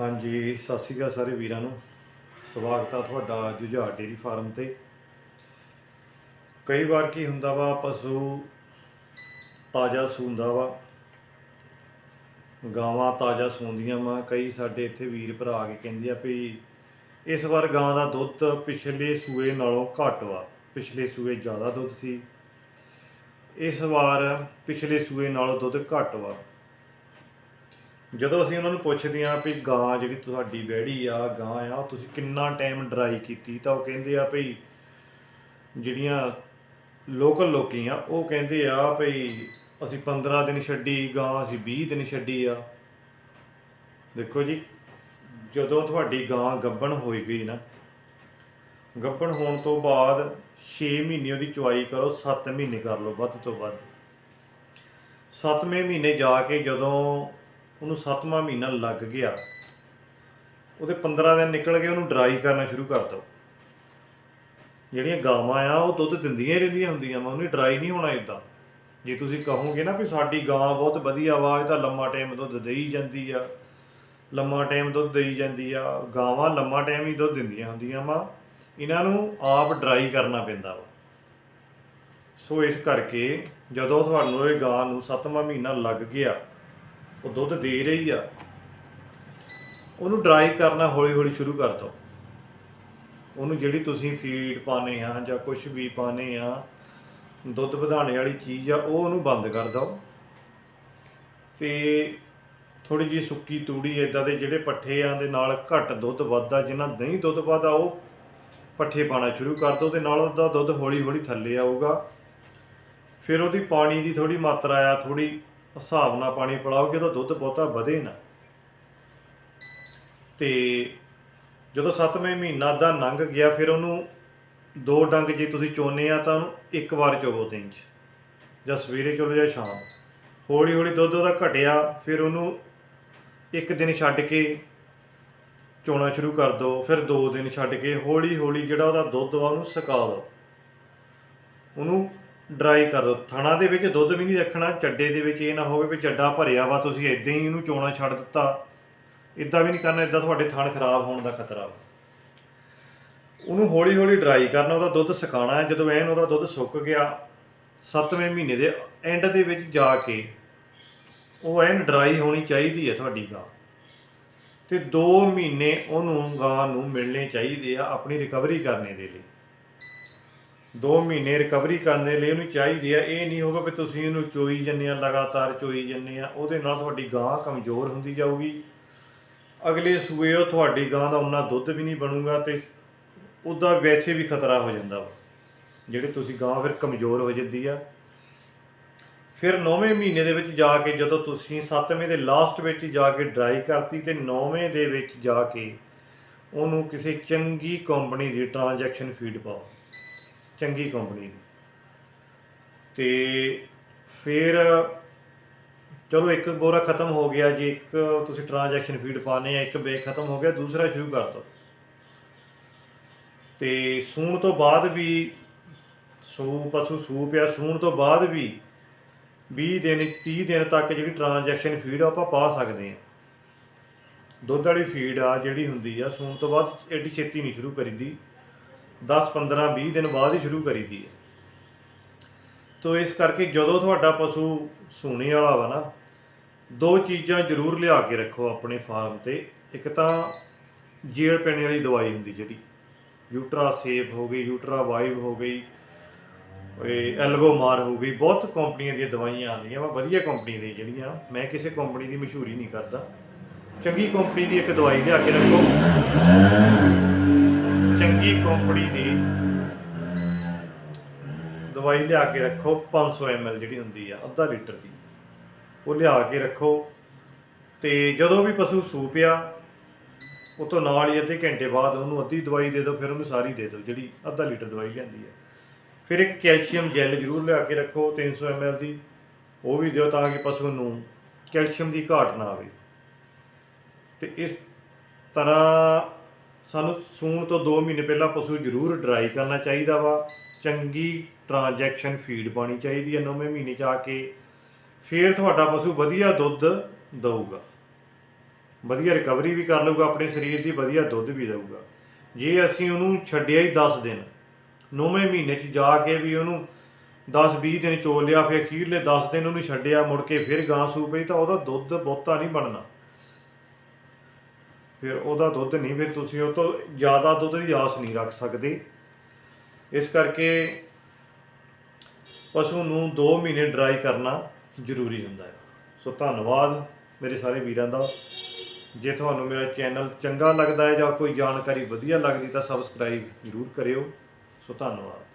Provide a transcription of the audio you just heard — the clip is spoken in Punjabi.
ਹਾਂਜੀ, ਸਤਿ ਸ਼੍ਰੀ ਅਕਾਲ ਸਾਰੇ ਵੀਰਾਂ ਨੂੰ। ਸਵਾਗਤ ਆ ਤੁਹਾਡਾ ਜੁਝਾਰ ਡੇਰੀ ਫਾਰਮ ਤੇ। ਕਈ ਵਾਰ ਕੀ ਹੁੰਦਾ ਵਾ, ਪਸ਼ੂ ਤਾਜ਼ਾ ਸੂੰਦਾ ਵਾ। ਗਾਵਾਂ ਤਾਜ਼ਾ ਸੂੰਦੀਆਂ ਵਾ। ਕਈ ਸਾਡੇ ਇੱਥੇ ਵੀਰ ਭਰਾ ਆ ਕੇ ਕਹਿੰਦੇ ਆ ਵੀ ਇਸ ਵਾਰ ਗਾਂ ਦਾ ਦੁੱਧ ਪਿਛਲੇ ਸੂਏ ਨਾਲੋਂ ਘੱਟ ਵਾ। ਪਿਛਲੇ ਸੂਏ ਜ਼ਿਆਦਾ ਦੁੱਧ ਸੀ। ਇਸ ਵਾਰ ਪਿਛਲੇ ਸੂਏ ਨਾਲੋਂ ਦੁੱਧ ਘੱਟ ਵਾ। ਜਦੋਂ ਅਸੀਂ ਉਹਨਾਂ ਨੂੰ ਪੁੱਛਦੇ ਹਾਂ ਵੀ ਗਾਂ ਜਿਹੜੀ ਤੁਹਾਡੀ ਵਹਿੜੀ ਆ, ਗਾਂ ਆ, ਉਹ ਤੁਸੀਂ ਕਿੰਨਾ ਟਾਈਮ ਡਰਾਈ ਕੀਤੀ, ਤਾਂ ਉਹ ਕਹਿੰਦੇ ਆ ਭਈ ਜਿਹੜੀਆਂ ਲੋਕਲ ਲੋਕੀ ਆ, ਉਹ ਕਹਿੰਦੇ ਆ ਭਈ ਅਸੀਂ 15 ਦਿਨ ਛੱਡੀ, ਗਾਂ ਅਸੀਂ 20 ਦਿਨ ਛੱਡੀ ਆ। ਦੇਖੋ ਜੀ, ਜਦੋਂ ਤੁਹਾਡੀ ਗਾਂ ਗੱਭਣ ਹੋਈ ਗਈ ਨਾ ਗੱਭਣ ਹੋਣ ਤੋਂ ਬਾਅਦ 6 ਮਹੀਨੇ ਉਹਦੀ ਚੁਆਈ ਕਰੋ 7 ਮਹੀਨੇ ਕਰ ਲਓ ਵੱਧ ਤੋਂ ਵੱਧ। 7ਵੇਂ ਮਹੀਨੇ ਜਾ ਕੇ ਜਦੋਂ ਉਹਨੂੰ 7ਵਾਂ ਮਹੀਨਾ ਲੱਗ ਗਿਆ। ਉਹਦੇ 15 ਦਿਨ ਨਿਕਲ ਗਏ, ਉਹਨੂੰ ਡਰਾਈ ਕਰਨਾ ਸ਼ੁਰੂ ਕਰ ਦਿਓ ਜਿਹੜੀਆਂ ਗਾਵਾਂ ਆ, ਉਹ ਦੁੱਧ ਦਿੰਦੀਆਂ ਹੀ ਰਹਿੰਦੀਆਂ ਹੁੰਦੀਆਂ ਵਾ, ਉਹਨੇ ਡਰਾਈ ਨਹੀਂ ਹੋਣਾ ਇਦਾਂ ਜੇ ਤੁਸੀਂ ਕਹੋਗੇ ਨਾ ਵੀ ਸਾਡੀ ਗਾਂ ਬਹੁਤ ਵਧੀਆ ਵਾ, ਇਹ ਤਾਂ ਲੰਮਾ ਟਾਈਮ ਦੁੱਧ ਦੇਈ ਜਾਂਦੀ ਆ। ਲੰਮਾ ਟਾਈਮ ਦੁੱਧ ਦੇਈ ਜਾਂਦੀ ਆ। ਗਾਵਾਂ ਲੰਮਾ ਟਾਈਮ ਹੀ ਦੁੱਧ ਦਿੰਦੀਆਂ ਹੁੰਦੀਆਂ ਵਾ। ਇਹਨਾਂ ਨੂੰ ਆਪ ਡਰਾਈ ਕਰਨਾ ਪੈਂਦਾ ਵਾ। ਸੋ ਇਸ ਕਰਕੇ ਜਦੋਂ ਤੁਹਾਨੂੰ ਇਹ ਗਾਂ ਨੂੰ 7ਵਾਂ ਮਹੀਨਾ ਲੱਗ ਗਿਆ ਉਹ ਦੁੱਧ ਦੇ ਰਹੀ ਆ। ਉਹਨੂੰ ਡਰਾਈ ਕਰਨਾ ਹੌਲੀ ਹੌਲੀ ਸ਼ੁਰੂ ਕਰ ਦਿਓ ਉਹਨੂੰ ਜਿਹੜੀ ਤੁਸੀਂ ਫੀਡ ਪਾਣੇ ਆ ਜਾਂ ਕੁਝ ਵੀ ਪਾਣੇ ਆ, ਦੁੱਧ ਵਧਾਉਣੇ ਵਾਲੀ ਚੀਜ਼ ਆ, ਉਹ ਉਹਨੂੰ ਬੰਦ ਕਰ ਦਿਓ ਤੇ ਥੋੜੀ ਜਿਹੀ ਸੁੱਕੀ ਤੂੜੀ ਇਦਾਂ ਦੇ ਜਿਹੜੇ ਪੱਠੇ ਆ ਦੇ ਨਾਲ ਘੱਟ ਦੁੱਧ ਵੱਧਦਾ ਜਿਨ੍ਹਾਂ ਨਹੀਂ ਦੁੱਧ ਵੱਧਦਾ, ਉਹ ਪੱਠੇ ਪਾਣਾ ਸ਼ੁਰੂ ਕਰ ਦਿਓ ਤੇ ਨਾਲ ਉਹਦਾ ਦੁੱਧ ਹੌਲੀ ਹੌਲੀ ਥੱਲੇ ਆਊਗਾ। ਫਿਰ ਉਹਦੀ ਪਾਣੀ ਦੀ ਥੋੜੀ ਮਾਤਰਾ ਆ ਥੋੜੀ ਹਿਸਾਬ ਨਾਲ ਪਾਣੀ ਪਿਲਾਓਗੇ ਤਾਂ ਦੁੱਧ ਬਹੁਤਾ ਵਧੇ ਨਾ। ਤੇ ਜਦੋਂ 7ਵੇਂ ਮਹੀਨਾ ਦਾ ਲੰਘ ਗਿਆ, ਫਿਰ ਉਹਨੂੰ ਦੋ ਡੰਗ ਜੇ ਤੁਸੀਂ ਚੋਨੇ ਆ ਤਾਂ ਉਹਨੂੰ ਇੱਕ ਵਾਰ ਚੋਵੋ ਦਿਨ 'ਚ, ਜਾਂ ਸਵੇਰੇ ਚੋਲੋ ਜਾਂ ਸ਼ਾਮ। ਹੌਲੀ ਹੌਲੀ ਦੁੱਧ ਉਹਦਾ ਘਟਿਆ, ਫਿਰ ਉਹਨੂੰ ਇੱਕ ਦਿਨ ਛੱਡ ਕੇ ਚੋਣਾ ਸ਼ੁਰੂ ਕਰ ਦਿਓ ਫਿਰ ਦੋ ਦਿਨ ਛੱਡ ਕੇ ਹੌਲੀ ਹੌਲੀ ਜਿਹੜਾ ਉਹਦਾ ਦੁੱਧ ਵਾ ਉਹਨੂੰ ਸੁਕਾ ਦਿਓ ਉਹਨੂੰ ਡਰਾਈ ਕਰ ਦਿਓ ਥਣਾ ਦੇ ਵਿੱਚ ਦੁੱਧ ਵੀ ਨਹੀਂ ਰੱਖਣਾ, ਚੱਡੇ ਦੇ ਵਿੱਚ ਇਹ ਨਾ ਹੋਵੇ ਵੀ ਚੱਡਾ ਭਰਿਆ ਵਾ, ਤੁਸੀਂ ਇਦਾਂ ਹੀ ਇਹਨੂੰ ਚੋਣਾ ਛੱਡ ਦਿੱਤਾ। ਇਦਾਂ ਵੀ ਨਹੀਂ ਕਰਨਾ ਇਦਾਂ ਤੁਹਾਡੇ ਥਣ ਖਰਾਬ ਹੋਣ ਦਾ ਖਤਰਾ ਵਾ। ਉਹਨੂੰ ਹੌਲੀ ਹੌਲੀ ਡਰਾਈ ਕਰਨਾ, ਉਹਦਾ ਦੁੱਧ ਸੁਕਾਉਣਾ ਹੈ। ਜਦੋਂ ਐਨ ਉਹਦਾ ਦੁੱਧ ਸੁੱਕ ਗਿਆ 7ਵੇਂ ਮਹੀਨੇ ਦੇ ਐਂਡ ਦੇ ਵਿੱਚ ਜਾ ਕੇ ਉਹ ਐਨ ਡਰਾਈ ਹੋਣੀ ਚਾਹੀਦੀ ਹੈ ਤੁਹਾਡੀ ਗਾਂ। ਤੇ 2 ਮਹੀਨੇ ਉਹਨੂੰ ਗਾਂ ਨੂੰ ਮਿਲਣੇ ਚਾਹੀਦੇ ਆ ਆਪਣੀ ਰਿਕਵਰੀ ਕਰਨੇ ਦੇ ਲਈ। 2 ਮਹੀਨੇ ਰਿਕਵਰੀ ਕਰਨ ਦੇ ਲਈ ਉਹਨੂੰ ਚਾਹੀਦੀ ਆ। ਇਹ ਨਹੀਂ ਹੋਗਾ ਵੀ ਤੁਸੀਂ ਇਹਨੂੰ ਚੋਈ ਜੰਨੇ ਆ, ਲਗਾਤਾਰ ਚੋਈ ਜੰਨੇ ਆ। ਉਹਦੇ ਨਾਲ ਤੁਹਾਡੀ ਗਾਂ ਕਮਜ਼ੋਰ ਹੁੰਦੀ ਜਾਊਗੀ। ਅਗਲੇ ਸੂਏ ਉਹ ਤੁਹਾਡੀ ਗਾਂ ਦਾ ਉਹਨਾਂ ਦੁੱਧ ਵੀ ਨਹੀਂ ਬਣੂਗਾ ਤੇ ਉਹਦਾ ਵੈਸੇ ਵੀ ਖਤਰਾ ਹੋ ਜਾਂਦਾ ਵਾ। ਜਿਹੜੇ ਤੁਸੀਂ ਗਾਂ ਫਿਰ ਕਮਜ਼ੋਰ ਹੋ ਜਾਂਦੀ ਆ। ਫਿਰ 9ਵੇਂ ਮਹੀਨੇ ਦੇ ਵਿੱਚ ਜਾ ਕੇ ਜਦੋਂ ਤੁਸੀਂ 7ਵੇਂ ਦੇ ਲਾਸਟ ਵਿੱਚ ਜਾ ਕੇ ਡਰਾਈ ਕਰਤੀ ਤੇ 9ਵੇਂ ਦੇ ਵਿੱਚ ਜਾ ਕੇ ਉਹਨੂੰ ਕਿਸੇ ਚੰਗੀ ਕੰਪਨੀ ਦੀ ਟ੍ਰਾਂਜੈਕਸ਼ਨ ਫੀਡ ਪਾਓ। ਚੰਗੀ ਕੰਪਨੀ ਦੀ। ਤੇ ਫਿਰ ਚਲੋ ਇੱਕ ਗੋਰਾ ਖਤਮ ਹੋ ਗਿਆ ਜੀ, ਇੱਕ ਤੁਸੀਂ ਟ੍ਰਾਂਜੈਕਸ਼ਨ ਫੀਡ ਪਾਣੇ ਆ, ਇੱਕ ਬੇਕ ਖਤਮ ਹੋ ਗਿਆ, ਦੂਸਰਾ ਸ਼ੁਰੂ ਕਰ ਦਿਓ ਤੇ ਸੂਣ ਤੋਂ ਬਾਅਦ ਵੀ ਸੂ ਪਸ਼ੂ ਸੂ ਪਿਆ, ਸੂਣ ਤੋਂ ਬਾਅਦ ਵੀ 20 ਦਿਨ 30 ਦਿਨ ਤੱਕ ਜਿਹੜੀ ਟ੍ਰਾਂਜੈਕਸ਼ਨ ਫੀਡ ਆ, ਆਪਾਂ ਪਾ ਸਕਦੇ ਹਾਂ ਦੁੱਧ ਵਾਲੀ ਫੀਡ ਆ ਜਿਹੜੀ ਹੁੰਦੀ ਆ, ਸੂਣ ਤੋਂ ਬਾਅਦ ਐਡੀ ਛੇਤੀ ਨਹੀਂ ਸ਼ੁਰੂ ਕਰੀਦੀ। 10 15 20 ਦਿਨ ਬਾਅਦ ਹੀ ਸ਼ੁਰੂ ਕਰੀਦੀ ਹੈ। ਤੋ ਇਸ ਕਰਕੇ ਜਦੋਂ ਤੁਹਾਡਾ ਪਸ਼ੂ ਸੂਣੇ ਵਾਲਾ ਵਾ ਨਾ, ਦੋ ਚੀਜ਼ਾਂ ਜ਼ਰੂਰ ਲਿਆ ਕੇ ਰੱਖੋ ਆਪਣੇ ਫਾਰਮ ਤੇ। ਇੱਕ ਤਾਂ ਜੀੜ ਪੈਣੇ ਵਾਲੀ ਦਵਾਈ ਹੁੰਦੀ ਜਿਹੜੀ, ਯੂਟਰਾ ਸੇਫ ਹੋ ਗਈ, ਯੂਟਰਾ ਵਾਈਵ ਹੋ ਗਈ ਇਹ ਐਲਬੋ ਮਾਰ ਹੋ ਗਈ, ਬਹੁਤ ਕੰਪਨੀਆਂ ਦੀਆਂ ਦਵਾਈਆਂ ਆਉਂਦੀਆਂ ਵਾ, ਵਧੀਆ ਕੰਪਨੀ ਦੀ ਜਿਹੜੀਆਂ। ਮੈਂ ਕਿਸੇ ਕੰਪਨੀ ਦੀ ਮਸ਼ਹੂਰੀ ਨਹੀਂ ਕਰਦਾ। ਚੰਗੀ ਕੰਪਨੀ ਦੀ ਇੱਕ ਦਵਾਈ ਲਿਆ ਕੇ ਰੱਖੋ। ਚੰਗੀ ਕੰਪਨੀ ਦੀ ਦਵਾਈ ਲਿਆ ਕੇ ਰੱਖੋ 500 ml ਜਿਹੜੀ ਹੁੰਦੀ ਆ, ਅੱਧਾ ਲੀਟਰ ਦੀ। ਉਹ ਲਿਆ ਕੇ ਰੱਖੋ ਤੇ ਜਦੋਂ ਵੀ ਪਸ਼ੂ ਸੂਪਿਆ ਉਹ ਤੋਂ ਨਾਲ ਹੀ ਅੱਧੇ ਘੰਟੇ ਬਾਅਦ ਉਹਨੂੰ ਅੱਧੀ ਦਵਾਈ ਦੇ ਦਿਓ, ਫਿਰ ਉਹਨੂੰ ਸਾਰੀ ਦੇ ਦਿਓ, ਜਿਹੜੀ ਅੱਧਾ ਲੀਟਰ ਦਵਾਈ ਲੈਂਦੀ ਹੈ ਫਿਰ ਇੱਕ ਕੈਲਸ਼ੀਅਮ ਜੈਲ ਜ਼ਰੂਰ ਲਿਆ ਕੇ ਰੱਖੋ 300 ml ਦੀ, ਉਹ ਵੀ ਦਿਓ ਤਾਂ ਕਿ ਪਸ਼ੂ ਨੂੰ ਕੈਲਸ਼ੀਅਮ ਦੀ ਘਾਟ ਨਾ ਆਵੇ। ਤੇ ਇਸ ਤਰ੍ਹਾਂ ਸਾਨੂੰ ਸੂਣ ਤੋਂ 2 ਮਹੀਨੇ ਪਹਿਲਾਂ ਪਸ਼ੂ ਜ਼ਰੂਰ ਡਰਾਈ ਕਰਨਾ ਚਾਹੀਦਾ ਵਾ। ਚੰਗੀ ਟ੍ਰਾਂਜੈਕਸ਼ਨ ਫੀਡ ਪਾਣੀ ਚਾਹੀਦੀ ਹੈ 9ਵੇਂ ਮਹੀਨੇ ਚ ਆ ਕੇ। ਫਿਰ ਤੁਹਾਡਾ ਪਸ਼ੂ ਵਧੀਆ ਦੁੱਧ ਦਊਗਾ। ਵਧੀਆ ਰਿਕਵਰੀ ਵੀ ਕਰ ਲਊਗਾ, ਆਪਣੇ ਸਰੀਰ ਦੀ ਵਧੀਆ ਦੁੱਧ ਵੀ ਦੇਊਗਾ। ਜੇ ਅਸੀਂ ਉਹਨੂੰ ਛੱਡਿਆ ਹੀ 10 ਦਿਨ, ਨੌਵੇਂ ਮਹੀਨੇ 'ਚ ਜਾ ਕੇ ਵੀ ਉਹਨੂੰ 10-20 ਦਿਨ ਚੋ ਲਿਆ ਫਿਰ ਅਖੀਰਲੇ 10 ਦਿਨ ਉਹਨੂੰ ਛੱਡਿਆ, ਮੁੜ ਕੇ ਫਿਰ ਗਾਂ ਸੂ ਪਈ, ਤਾਂ ਉਹਦਾ ਦੁੱਧ ਬਹੁਤਾ ਨਹੀਂ ਬਣਨਾ। ਫਿਰ ਉਹਦਾ ਦੁੱਧ ਨਹੀਂ, ਫਿਰ ਤੁਸੀਂ ਉਹ ਤੋਂ ਜ਼ਿਆਦਾ ਦੁੱਧ ਦੀ ਆਸ ਨਹੀਂ ਰੱਖ ਸਕਦੇ। ਇਸ ਕਰਕੇ ਪਸ਼ੂ ਨੂੰ 2 ਮਹੀਨੇ ਡਰਾਈ ਕਰਨਾ ਜ਼ਰੂਰੀ ਹੁੰਦਾ ਹੈ। ਸੋ ਧੰਨਵਾਦ ਮੇਰੇ ਸਾਰੇ ਵੀਰਾਂ ਦਾ। ਜੇ ਤੁਹਾਨੂੰ ਮੇਰਾ ਚੈਨਲ ਚੰਗਾ ਲੱਗਦਾ ਹੈ ਜਾਂ ਕੋਈ ਜਾਣਕਾਰੀ ਵਧੀਆ ਲੱਗਦੀ ਤਾਂ ਸਬਸਕ੍ਰਾਈਬ ਜ਼ਰੂਰ ਕਰਿਓ। ਸੋ ਧੰਨਵਾਦ।